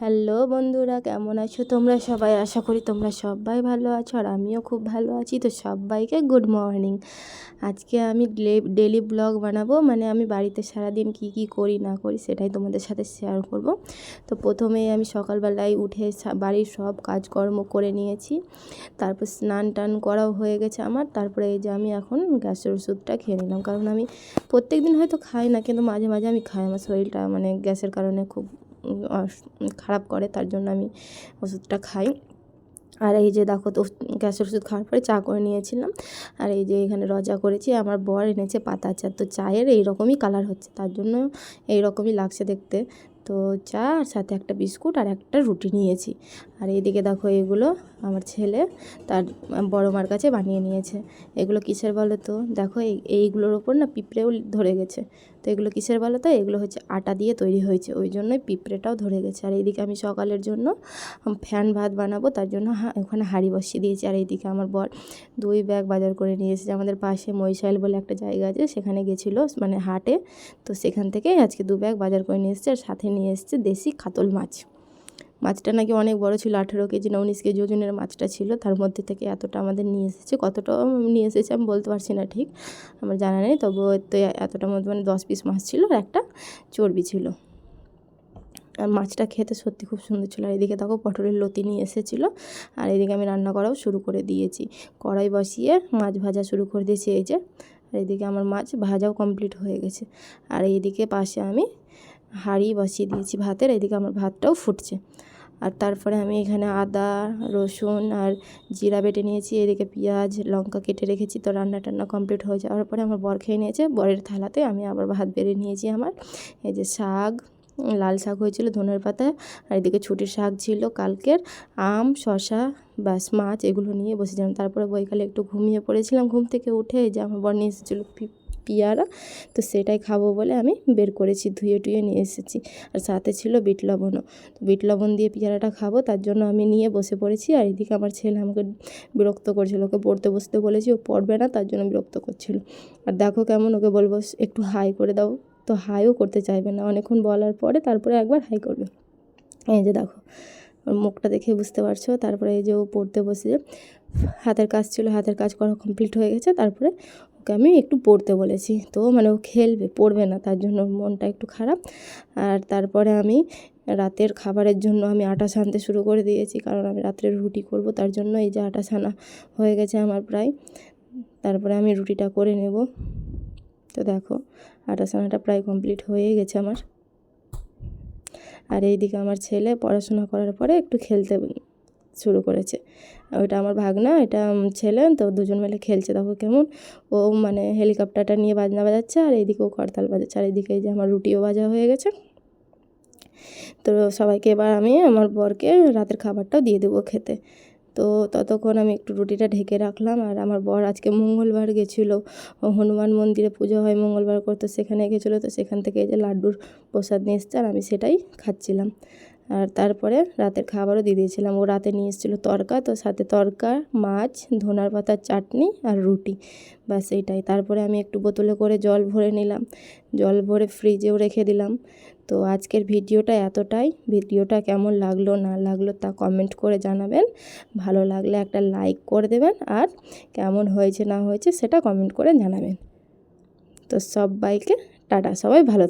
Hello বন্ধুরা, কেমন আছো তোমরা সবাই? আশা করি তোমরা সবাই ভালো আছো আর আমিও খুব ভালো আছি। তো সবাইকে গুড মর্নিং। আজকে আমি ডেলি ব্লগ বানাবো। মানে আমি বাড়িতে সারাদিন কি কি করি, না করি সেটাই তোমাদের সাথে শেয়ার করব। তো প্রথমেই আমি সকালবেলায় উঠে বাড়ির সব কাজকর্ম করে নিয়েছি। তারপর স্নান টান করাও হয়ে গেছে আমার। তারপরে এই যে আমি এখন গ্যাসের ওষুধটা খেয়ে নিলাম। কারণ আমি প্রত্যেক দিন হয়তো খাই না, কিন্তু মাঝে মাঝে আমি খাই। আমার শরীরটা মানে গ্যাসের কারণে খুব খারাপ করে, তার জন্য আমি ওষুধটা খাই। আর এই যে দেখো তো, গ্যাসের ওষুধ খাওয়ার পরে চা করে নিয়েছিলাম। আর এই যে এখানে রজা করেছি, আমার বর এনেছে পাতা চা তো চায়ের এইরকমই কালার হচ্ছে, তার জন্য এইরকমই লাগছে দেখতে। তো চা আর সাথে একটা বিস্কুট আর একটা রুটি নিয়েছি। আর এইদিকে দেখো এগুলো আমার ছেলে তার বড় মার কাছে বানিয়ে নিয়েছে। এগুলো কিসের বলো তো? দেখো এই, এইগুলোর ওপর না পিঁপড়েও ধরে গেছে। তো এগুলো কিসের বলো তো? এগুলো হচ্ছে আটা দিয়ে তৈরি হয়েছে। ওই জন্যই পিঁপড়েটাও ধরে গেছে। আর এইদিকে আমি সকালের জন্য ফ্যান ভাত বানাবো, তার জন্য ওখানে হাঁড়ি বসিয়ে দিয়েছি। আর এইদিকে আমার বর দুই ব্যাগ বাজার করে নিয়ে এসেছে। আমাদের পাশে মহিশাইল বলে একটা জায়গা আছে, সেখানে গেছিল মানে হাটে। তো সেখান থেকে আজকে দু ব্যাগ বাজার করে নিয়ে এসেছে। আর সাথে নিয়ে এসছে দেশি কাতল মাছ। মাছটা নাকি অনেক বড় ছিল, আঠেরো কেজি না উনিশ কেজি ওজনের মাছটা ছিল। তার মধ্যে থেকে এতটা আমাদের নিয়ে এসেছে কতটা নিয়ে এসেছে আমি বলতে পারছি না ঠিক, আমার জানা নেই। তবু তো এতটার মধ্যে মানে দশ পিস মাছ ছিল আর একটা চর্বি ছিল। আর মাছটা খেতে সত্যি খুব সুন্দর ছিল। আর এদিকে দেখো পটলের লতি নিয়ে এসেছিল, আর এদিকে আমি রান্না করাও শুরু করে দিয়েছি। কড়াই বসিয়ে মাছ ভাজা শুরু করে দিয়েছি, এই যে। আর এদিকে আমার মাছ ভাজাও কমপ্লিট হয়ে গেছে। আর এইদিকে পাশে আমি হাঁড়ি বসিয়ে দিয়েছি ভাতের, এদিকে আমার ভাতটাও ফুটছে। আর তারপরে আমি এখানে আদা, রসুন আর জিরা বেটে নিয়েছি, এদিকে পেঁয়াজ, লঙ্কা কেটে রেখেছি, তো রান্না টান্না কমপ্লিট হয়ে যাওয়ার পরে আমার বর খেয়ে নিয়েছে, বরের থালাতে আমি আবার ভাত বেড়ে নিয়েছি আমার। এই যে শাক, লাল শাক হয়েছিল, ধনের পাতা, আর এদিকে ছুটির শাক ছিল, কালকের আম শশা ব্যাস মাছ, এগুলো নিয়ে বসেছিলাম। তারপরে বইকালে একটু ঘুমিয়ে পড়েছিলাম, ঘুম থেকে উঠে যে আমার বর নিয়ে এসেছিল পিয়ারা, তো সেটাই খাব বলে আমি বের করেছি, ধুয়ে টুয়ে নিয়ে এসেছি। আর সাথে ছিল বিট লবণও। তো বিট লবণ দিয়ে পিয়ারাটা খাব, তার জন্য আমি নিয়ে বসে পড়েছি। আর এদিকে আমার ছেলে আমাকে বিরক্ত করছিল, ওকে পড়তে বসতে বলেছি, ও পড়বে না, তার জন্য বিরক্ত করছিল। আর দেখো কেমন ওকে বলব, একটু হাই করে দাও। তো হাইও করতে চাইবে না, অনেকক্ষণ বলার পরে তারপরে একবার হাই করবে। এই যে দেখো, ওর মুখটা দেখে বুঝতে পারছ? তারপরে এই যে ও পড়তে বসে হাতের কাজ ছিল, হাতের কাজ করা কমপ্লিট হয়ে গেছে। তারপরে ওকে আমি একটু পড়তে বলেছি। তো মানে ও খেলবে, পড়বে না, তার জন্য মনটা একটু খারাপ। আর তারপরে আমি রাতের খাবারের জন্য আমি আটা ছানতে শুরু করে দিয়েছি, কারণ আমি রাত্রে রুটি করব, তার জন্য এই যে আটা ছানা হয়ে গেছে আমার প্রায়। তারপরে আমি রুটিটা করে নেব। তো দেখো, আটা ছানাটা প্রায় কমপ্লিট হয়ে গেছে আমার। আর এইদিকে আমার ছেলে পড়াশোনা করার পরে একটু খেলতে শুরু করেছে। ওইটা আমার ভাগনা, এটা ছেলে, তো দুজন মিলে খেলছে, দেখো কেমন। ও মানে হেলিকপ্টারটা নিয়ে বাজনা বাজাচ্ছে, আর এইদিকে ও করতাল বাজাচ্ছে। আর এইদিকে যে আমার রুটিও ভাজা হয়ে গেছে। তো সবাইকে এবার আমি আমার বরকে রাতের খাবারটাও দিয়ে দেবো খেতে। তো ততক্ষণ আমি একটু রুটিটা ঢেকে রাখলাম, আর আমার বর আজকে মঙ্গলবার গেছিল। হনুমান মন্দিরে পুজো হয়, মঙ্গলবার করতো, সেখানে গেছিল, তো সেখান থেকে এই যে লাড্ডুর প্রসাদ নিয়ে এসছে, আর আমি সেটাই খাচ্ছিলাম। আর তারপরে রাতের খাবারও দিয়ে দিয়েছিলাম। ও রাতে নিয়ে এসেছিল তরকা, তো সাথে তরকা, মাছ, ধনার পাতার চাটনি আর রুটি। ব্যাস এইটাই তারপরে আমি একটু বোতলে করে জল ভরে নিলাম। জল ভরে ফ্রিজেও রেখে দিলাম। তো আজকের ভিডিওটা এতটাই। ভিডিওটা কেমন লাগল, না লাগল তা কমেন্ট করে জানাবেন। ভালো লাগলে একটা লাইক করে দেবেন আর কেমন হয়েছে, না হয়েছে সেটা কমেন্ট করে জানাবেন। তো সবাইকে টাটা। সবাই ভালো